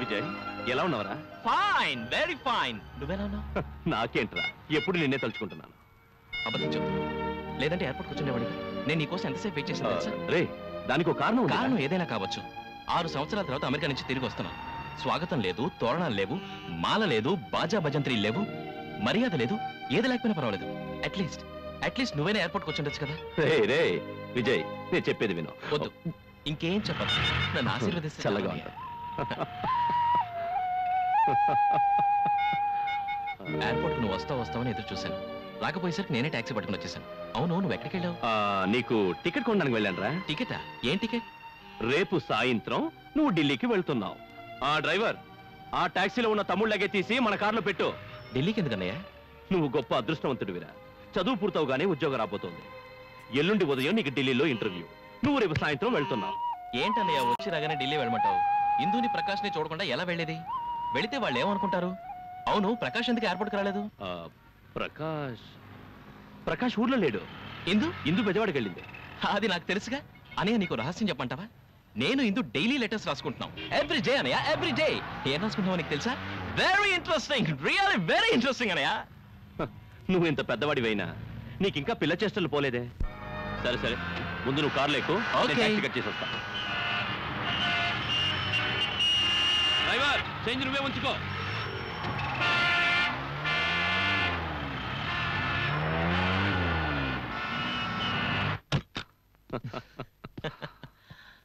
విజయ్ ఎలా ఉన్నావరా? Fine very fine నువ్వెలా ఉన్నావు? నాకేంట్రా? ఎప్పుడు నిన్నే తలుచుకుంటున్నాను. అబద్ధం లేదంటే ఎయిర్పోర్ట్ కూర్చునేవాడివి నేను నీకోసం ఎంతసేపు వెయిట్ తెలుసా? రే దానికి ఒక కారణం ఉంది కారణం ఏదైనా కావచ్చు. ఆరు సంవత్సరాల తర్వాత అమెరికా నుంచి తిరిగి వస్తున్నాను స్వాగతం లేదు తోరణాలు లేవు మాల లేదు బాజా భజంత్రి లేవు మర్యాద లేదు ఏది లేకపోయినా పర్వాలేదు. అట్లీస్ట్ అట్లీస్ట్ నువ్వైనా ఎయిర్పోర్ట్ కూర్చుండొచ్చు కదా. రే రే విజయ్ నేను చెప్పేది విను. వద్దు. ఇంకేం చెప్పదు నన్ను ఆశీర్వదిస్తే చల్లగా చాలు. ఉంటా. ఎయిర్పోర్ట్ నువ్వు వస్తావు వస్తావని ఎదురు చూశాను రాకపోయేసరికి నేనే టాక్సీ పట్టుకుని వచ్చేసాను అవును నువ్వు ఎక్కడికి వెళ్ళావు? ఆ, నీకు టికెట్ కొనడానికి వెళ్ళానురా. టికెటా? ఏం టికెట్? రేపు సాయంత్రం నువ్వు ఢిల్లీకి వెళ్తున్నావు. ఆ డ్రైవర్ ఆ టాక్సీలో ఉన్న తమ్ముళ్ళగే తీసి మన కార్లో పెట్టు. ఢిల్లీకి ఎందుకన్నయ్యా నువ్వు గొప్ప అదృష్టవంతుడివిరా. చదువు పూర్తవుగానే ఉద్యోగం రాబోతోంది. ఎల్లుండి ఉదయం నీకు ఢిల్లీలో ఇంటర్వ్యూ. నువ్వు రేపు సాయంత్రం వెళ్తున్నావు. ఏంటన్నయ్య వచ్చి రాగానే ఢిల్లీ వెళ్ళమంటావు? ఇందుని ప్రకాష్ని చూడకుండా ఎలా వెళ్ళేది? వెళితే వాళ్ళు ఏమనుకుంటారు? అవును ప్రకాష్ ఎందుకు ఎయిర్పోర్ట్కి రాలేదు? ఆ, ప్రకాష్. ప్రకాష్ ఊర్లో లేడు. ఇందు? ఇందు బెజవాడికి వెళ్ళింది. అది నాకు తెలుసుగా. అనయ్య నీకు రహస్యం చెప్పంటావా నేను ఇందు డైలీ లెటర్స్ రాసుకుంటున్నాం. ఎవ్రీ డే అనయ్య ఎవ్రీ డే. ఏం రాసుకుంటావో నీకు తెలుసా? Very interesting really very interesting అనయ్య. హ, నువ్వు ఇంత పెద్దవాడివైనా. నీకు ఇంకా పిల్ల చేష్టలు పోలేదే. సరే సరే. ముందు నువ్వు కార్లో ఎక్కు నేను Okay. టాక్సీ కట్ చేసి వస్తా డ్రైవర్ చేంజ్ నువ్వే ఉంచుకో.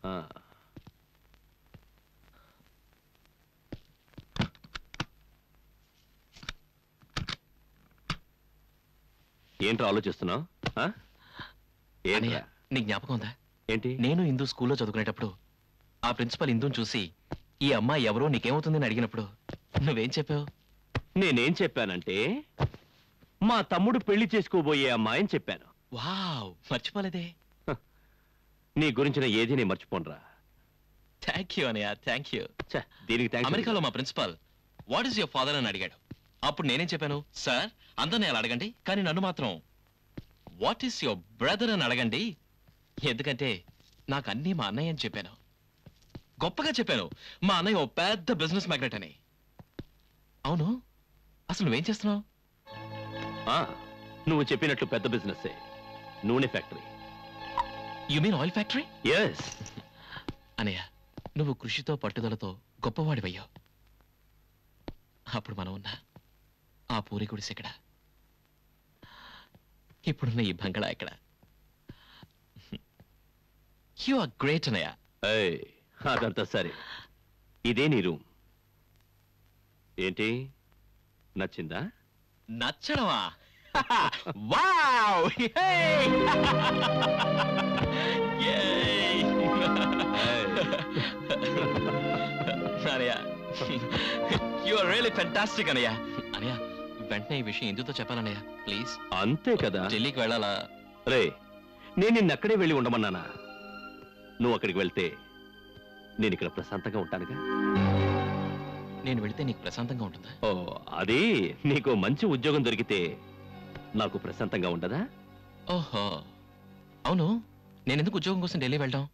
ఆ. ఏంట్రా ఆలోచిస్తున్నావు? ఏంట్రా? నీ జ్ఞాపకం ఉందా? ఏంటి? నేను ఇందు స్కూల్లో చదువుకునేటప్పుడు ఆ ప్రిన్సిపల్ ఇందుని చూసి ఈ అమ్మాయి ఎవరో నీకేమవుతుందని అడిగినప్పుడు నువ్వేం చెప్పావు? నేనేం చెప్పానంటే మా తమ్ముడు పెళ్ళి చేసుకోబోయే అమ్మాయని చెప్పాను. వావ్ మర్చిపోలేదే. నీ గురించిన ఏది నేను మర్చిపోనరా. థ్యాంక్ యూ అనయ్య థ్యాంక్ యూ ఛ, దీనికి అమెరికాలో మా principal what is your father అని అడిగాడు. అప్పుడు నేనేం చెప్పాను? సార్ అందరినీ అలా అడగండి కానీ నన్ను మాత్రం వాట్ ఈస్ యువర్ బ్రదర్ అని అడగండి. ఎందుకంటే నాకు అన్నీ మా అన్నయ్య అని చెప్పాను. గొప్పగా చెప్పాను. మా అన్నయ్య ఓ పెద్ద బిజినెస్ మ్యాగ్నెట్ అని. అవును? అసలు నువ్వేం చేస్తున్నావు? ఆ, నువ్వు చెప్పినట్లు పెద్ద బిజినెస్ నూనె factory. You mean oil factory yes అనయ్య నువ్వు కృషితో పట్టుదలతో గొప్పవాడివయ్యావు అప్పుడు మనం ఉన్నా ఆ పూరి గుడిసె ఎక్కడ? ఇప్పుడున్న ఈ బంగళా ఎక్కడ? యు ఆర్ గ్రేట్ అనయ్య అదంతా సరే. ఇదే నీ రూమ్. ఏంటి? నచ్చిందా? నచ్చడమా? వావ్! అనయ్య యు ఆర్ రియల్లీ ఫెంటాస్టిక్ అనయ్య అనయ్య వెంటనే ఈ విషయం ఎందుతో చెప్పాలన్నయ్య? ప్లీజ్ అంతే కదా. ఢిల్లీకి వెళ్ళాలా? రే నేను నిన్న అక్కడే వెళ్ళి ఉండమన్నానా? నువ్వు అక్కడికి వెళ్తే నేను ఇక్కడ ప్రశాంతంగా ఉంటానుగా? నేను వెళితే నీకు ప్రశాంతంగా ఉంటుందా? ఓ అది నీకు మంచి ఉద్యోగం దొరికితే నాకు ప్రశాంతంగా ఉండదా? ఓహో. అవును. నేను ఎందుకు ఉద్యోగం కోసం ఢిల్లీ వెళ్ళడం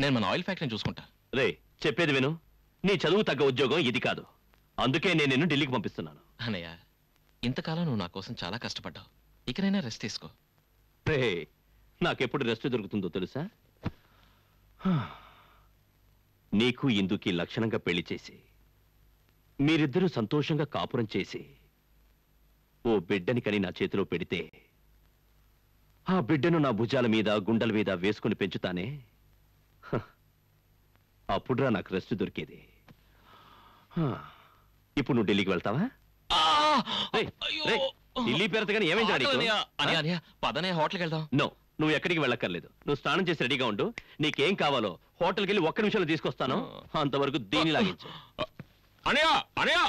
నేను మన ఆయిల్ ఫ్యాక్టరీని చూసుకుంటా. రే చెప్పేది విను. నీ చదువు తగ్గ ఉద్యోగం ఇది కాదు. అందుకే నేను నిన్ను ఢిల్లీకి పంపిస్తున్నాను. అనయ్య ఇంతకాలం నువ్వు నా కోసం చాలా కష్టపడ్డావు. ఇకనైనా రెస్ట్ తీసుకో. రే నాకెప్పుడు రెస్ట్ దొరుకుతుందో తెలుసా. నీకు ఇందుకి లక్షణంగా పెళ్ళి చేసి మీరిద్దరూ సంతోషంగా కాపురం చేసి ఓ బిడ్డని కని నా చేతిలో పెడితే ఆ బిడ్డను నా భుజాల మీద గుండెల మీద వేసుకుని పెంచుతానే. అప్పుడురా నాకు రెస్ట్ దొరికేది. హా. ఇప్పుడు నువ్వు ఢిల్లీకి వెళ్తావా? ఢిల్లీ పెరతగానే ఏమైంది పదనే హోటల్కి వెళ్దాం. నో. నువ్వు ఎక్కడికి వెళ్ళక్కర్లేదు. నువ్వు స్నానం చేసి రెడీగా ఉండు. నీకేం కావాలో హోటల్కి వెళ్ళి ఒక్క నిమిషంలో తీసుకొస్తాను. అంతవరకు దీన్ని లాగించు అనయా అనయా.